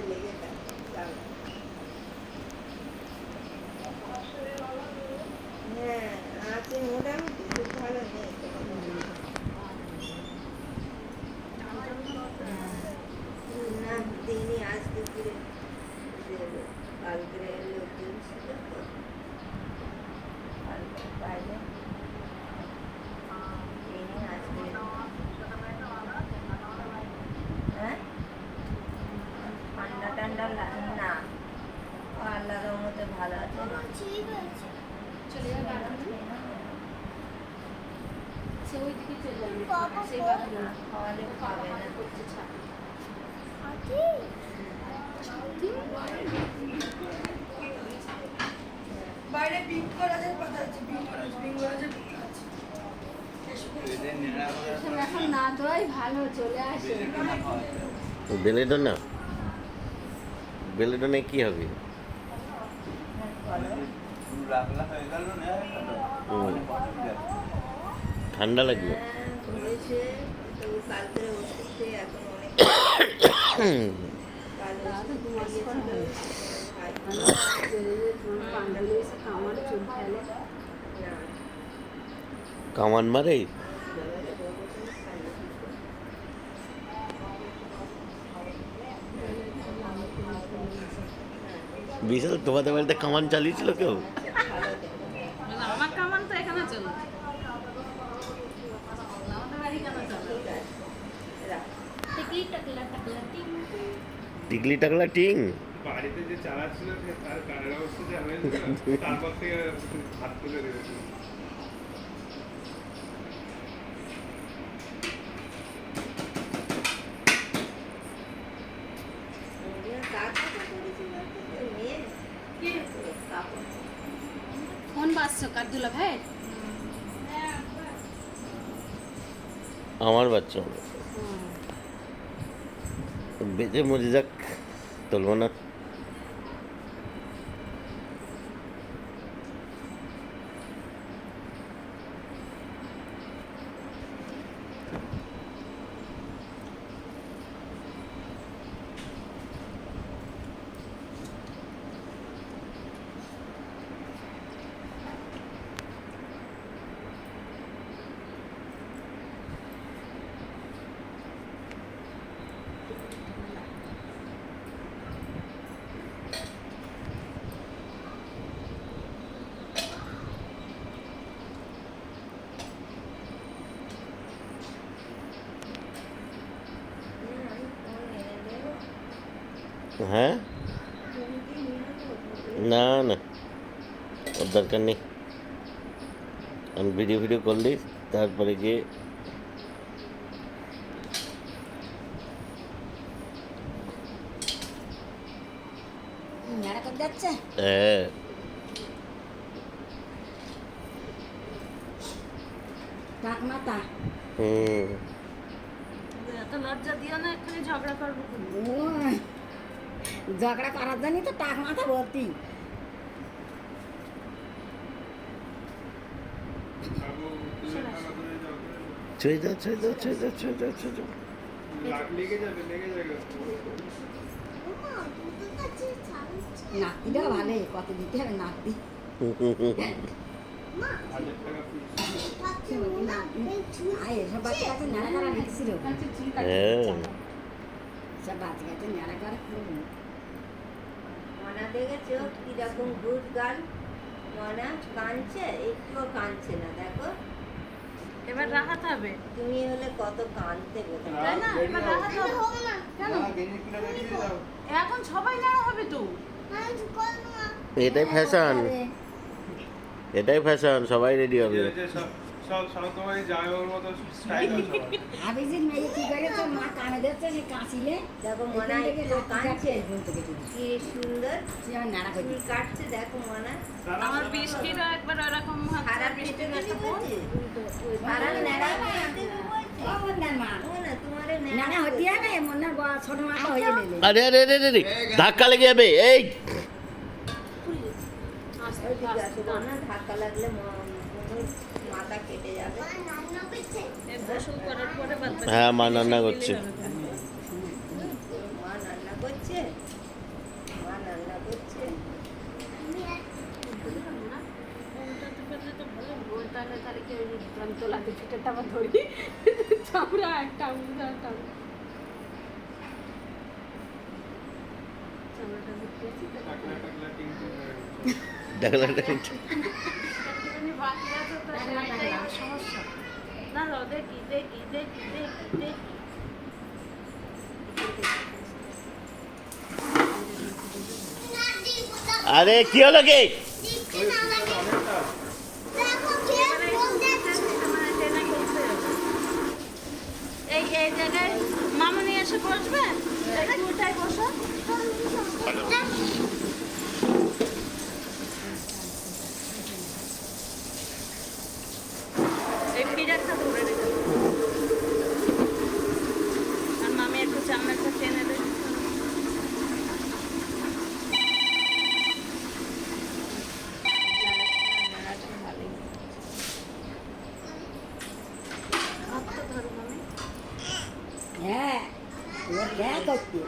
হাতে লেগে থাকে দাও। হ্যাঁ আছে মোটামুটি খুব ভালো নেই কোনো সমস্যা। না দিনই আজ দুপুরে দেবো কালকে লোকজন ছিল তো কালকে বাইরে দিনই আজকে হ্যাঁ ঠান্ডা টান্ডা লাগে না ও আল্লাহর মধ্যে ভালো আছে চলে যাবে আরাম সে ওই দিকে চলে যাবে সেই বাগানে খাওয়ালে খাবে না করছে ছাড় বাইরে বিট করাজের পাতা আছে বিট করাজ বিট করাজের পাতা আছে এখন না দেওয়াই ভালো কি হবে। ঠান্ডা লাগবে? হ্যাঁ, ঘুরেছে তো কালকে ওষুধ খেয়ে এখন অনেক কাল দাদা ওষুধ দু মাস পর খাইয়েছিল, হয়। খাই- চলে যে তোমার পান্ডালে এসে কামার চুল ফেলে না, কামান মারে এবারে বলব তুমি খাইয়ে দিতে। বিশাল তোমাদের বাড়িতে কামান চালিয়েছিল কেউ? আমার কামান তো এখানে চলে। চলে। টিকলি টাকলা টিং। বাড়িতে যে চালাচ্ছিল সে তার কানের অবস্থা তারপর থেকে হাত তুলে বাজছো কার্দুলা ভাই? আমার বাচ্চা বেঁচে মরে যাক তুলবো না হুম, আমি ফোন এনে দেবো। হ্যাঁ? না না। ওর দরকার নেই। আমি ভিডিও ভিডিও করলি তারপরে গিয়ে হ্যাঁ। হুম। লজ্জা দিও না এখানে ঝগড়া করব। ঝগড়া করার জন্যই তো টাক মাথা ভর্তি। ছুঁয়ে যাও ছুঁয়ে যাও ছুঁয়ে যাও ছুঁয়ে যাও ছুঁয়ে যাও লাগ- লেগে যাবে লেগে যাবে নাতিটাও ভালো কত দিতে হবে নাতি। এসব বাচ্চা কাছে নেড়া করা লিখছিল হ্যাঁ। সব বাচ্চা কাছে নেড়া করা মনা দেখেছ কীরকম গুড মনা কাঁদছে? একটুও কাঁদছে না দেখো। এবার রাহাত হবে। তুমি হলে কত কাঁদতে বোধহয় তাই না? এবার রাহাত হবে। কেন? এখন সবাই নাড়া হবে তো? এটাই ফ্যাশন এটাই ফ্যাশন সবাই রেডি হবে। সব সব সব যায় ওর মতো স্টাইল সবাই আবিজির মেয়ে কি করেছে মা কানে দিচ্ছে সে কাশিলে দেখো মনা একটু কাটছে কাঁদছে থেকে কি সুন্দর সে আমার নাড়া করে কাটছে দেখো মনা আমার বৃষ্টিরও একবার ওরকম সারা বৃষ্টি পেটে দেখা দিবি বলছে সারা নেড়া হয়ে দিবি বলছে ও মন্দার মা ও না তোমারে নানা হতে হবে মন্দার বড় ছোট মাথা হয়ে গেলে আরে আরে আরে আরে ধাক্কা লেগে যাবে এই মনা ধাক্কা লাগলে ম- হ্যাঁ মা রান্না করছে। মা রান্না করছে মা রান্না করছে। তাহলে কি যন্ত্র লাগে সেটা আবার ধরি চামড়া একটা একটা ডাকলা ডাকলা টিং। সমস্যা না আরে কি হলো কি এই এই জায়গায় মামনি এসে বসবে একটু ওটাই বসো এই পিঠাটা ধরে রেখে দাও। আর মামি একটু চামড়াটা টেনে দেবে হাত তো ধরো মামি হ্যাঁ এবার দেখ করছি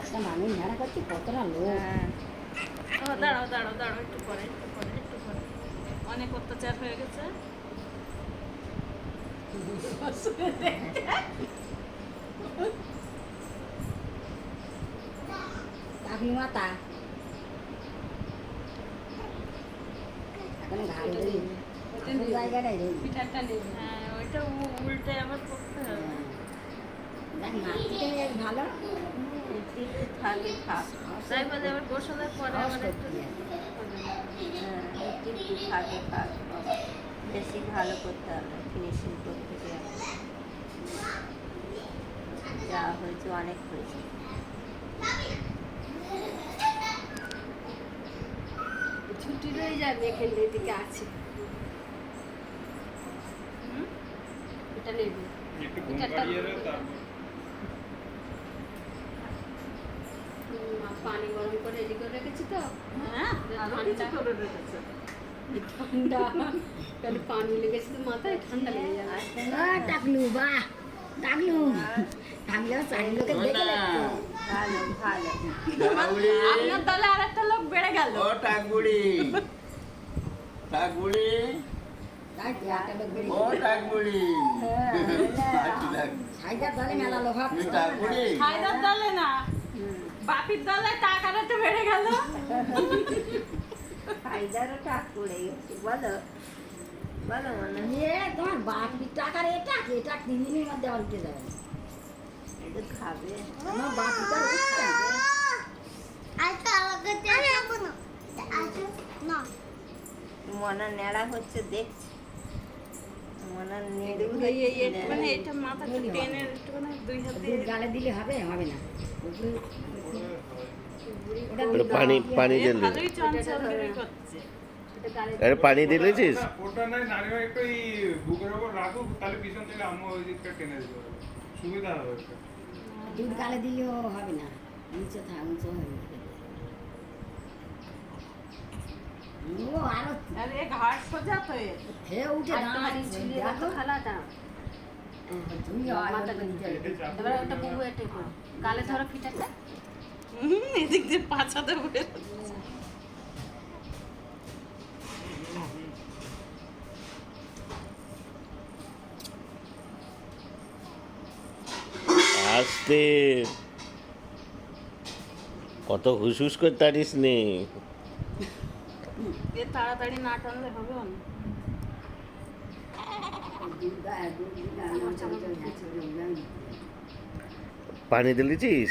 একটা মানুষ ঝাড়া করছি কতটা লোক দাঁড়াও দাঁড়াও দাঁড়াও একটু পরে একটু পরে একটু পরে। অনেক অত্যাচার হয়ে গেছে। কাকলি মাতা। এখন জায়গাটাই পিঠাটা হ্যাঁ ওইটা উল্টে আবার করতে হবে দেখ মাটিতে বেশ ভালো? থাকে থাক। তাই বলে আবার বসালে পরে আবার একটু হ্যাঁ একটু একটু থাকে থাক। বাবা বেশি ভালো করতে হবে ফিনিশিং করতে গিয়ে। যা হয়েছে অনেক হয়েছে। ছুটি রয়ে যাবে এখানে এদিকে আছে। এটা নেবে একটু ঘুম পিঠাটা- পাড়িয়ে এলে তারপর হুম, আর পানি গরম করে রেডি করে রেখেছি তো। হ্যাঁ ঠান্ডা। করে রেখেছে। ঠান্ডা। তাহলে পানি লেগেছে তো মাথায় ঠান্ডা লেগে যাবে। টাকলু বাহ টাকলু। টাকলেও চারি লোকে দেখে। ভালো ভালো। আপনার দলে আর একটা লোক বেড়ে গেল। ও টাকবুড়ি টাকবুড়ি ও টাকবুড়ি আচ্ছা, দলে মেলা লোক দলে না। বাপির দলে টাকাটা তো বেড়ে গেল। ফায়দারও টাক পড়ে গেছে বলো। বলো মনে এ তোমার বাপি টাকার এটা কি এটা তিন দিনের মধ্যে আবার উঠে যাবে। একটু খাবে। আমার বাপিটা উঠছে মনা ন্যাড়া হচ্ছে দেখছি। মনা নেড়ু এই এই এটা মাথা টেনে একটুখানি দুই হাত গালে দিলে হবে হবে না। ওটা পানি পানি এটা গালে আরে পানি দিলেছিস ওটা নয় নারীরা একটু এই বুকের ওপর রাখুক তাহলে পিছন থেকে আম্মু ওই দিকটা টেনে দিতে সুবিধা হবে একটু। দুধ গালে দিলেও হবে না নিচে থাক উঁচু হয়ে যাবে। ও আরও আরে ঘাট সোজা তো খেয়ে উঠে দাঁড়াচ্ছে দেখো খালাটা তুমি মাথা আরও নিচে এটা এবার ওটা বুবু করো গালে ধরো ফিটাটা। এদিক দিয়ে পাছাতে বের আসতে। কত হুসহুস করে তারিস নে। এ তাড়াতাড়ি না টানলে হবে না। পানি দিলেছিস।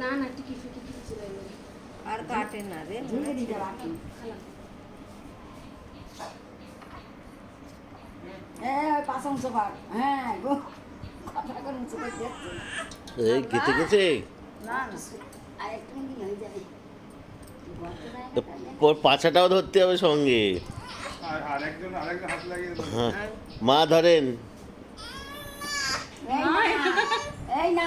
না না টিকি ফিটি কিছু আর কাটে না রে এই গেছে। পাছাটাও ধরতে হবে সঙ্গে। আর আরেকজন আরেকজন হাত লাগিয়ে দেবো হ্যাঁ। মা ধরেন। এই না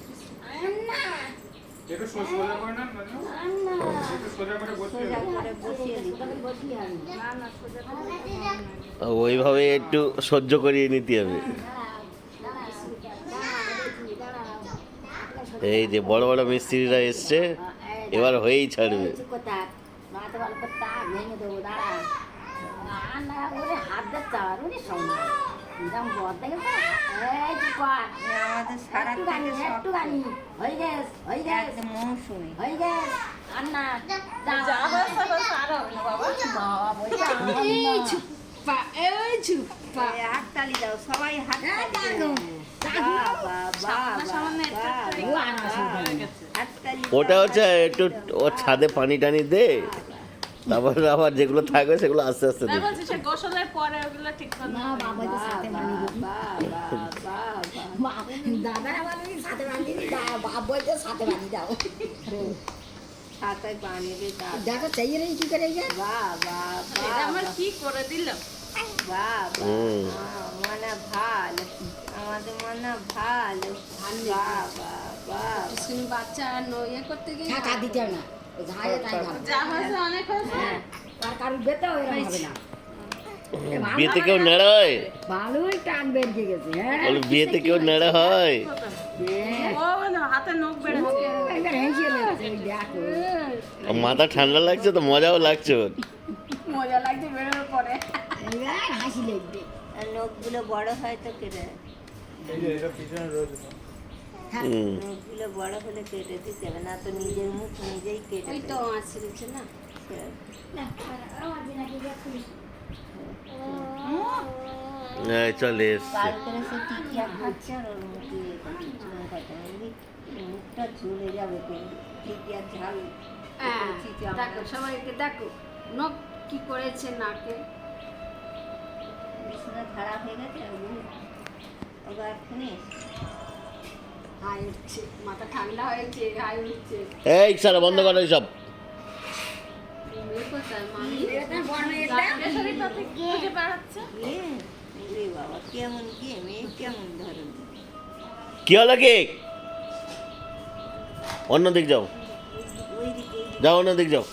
একটু সোজা করে না একটু সোজা করে বসিয়ে সোজা দিন। করে বসিয়ে না না সোজা করে ওইভাবে একটু সহ্য করিয়ে নিতে হবে। এই যে বড় বড় মিস্ত্রিরা এসছে এবার হয়েই ছাড়বে। হাত ওরে আমাদের সারা একটুখানি হয়ে গেছ হয়ে গেছ মৌসুমি হয়ে গেছ আন্না হাততালি দাও সবাই হাততালি ওটা হচ্ছে একটু ও ছাদে পানি টানি দে তারপর আবার যেগুলো থাকবে সেগুলো আস্তে আস্তে গোসলের পরে ওগুলো ঠিক করে না বাবা তো সাথে বানিয়ে সাথে বানিয়ে দিই বাপ বলতে সাথে বানিয়ে দাও। ছাতায় বানিয়ে দাও দেখো চাইয়ে রে কি করে আমার কি করে দিল? বাবা হুম। মনে ভালো। আমাদের মনে ভালো। বাচ্চা ন- ইয়ে করতে গিয়ে টাকা দিতে না। হয় বিয়েতে কেউ নেড়ে হয়? ভালোই টান বেরিয়ে গেছে হ্যাঁ। বিয়েতে কেউ নেড়ে হয়? মাথা ঠান্ডা লাগছে তো মজাও লাগছে। মজা লাগছে বেরোনোর পরে। হাসি লাগবে। নখগুলো বড় হয় তো কেটে এই যে এটা পিছনে রয়েছে তো। হুম। নখগুলো বড় হলে কেটে দিতে হবে না তো নিজের মুখ নিজেই কেটে তো। আসছে না। চলে এসছে। করছে, চুমো খাচ্ছে। আমি মুখটা ঝুলে যাবে টিকিয়ার ঝাল হ্যাঁ, দেখো সবাইকে দেখো নখ কি করেছে নাকে? খারাপ হয়ে গেছে ওগুলো ওগুলো এক্ষুনি এই সারা বন্ধ করো সব মেয়ে কোথায় মামি রাত্রে তাতে খুঁজে বেড়াচ্ছে এ, ওরে বাবা কেমন গেম এ কেমন ধরন কি হলো কি? অন্য দিক যাও। যাও অন্য দিক যাও।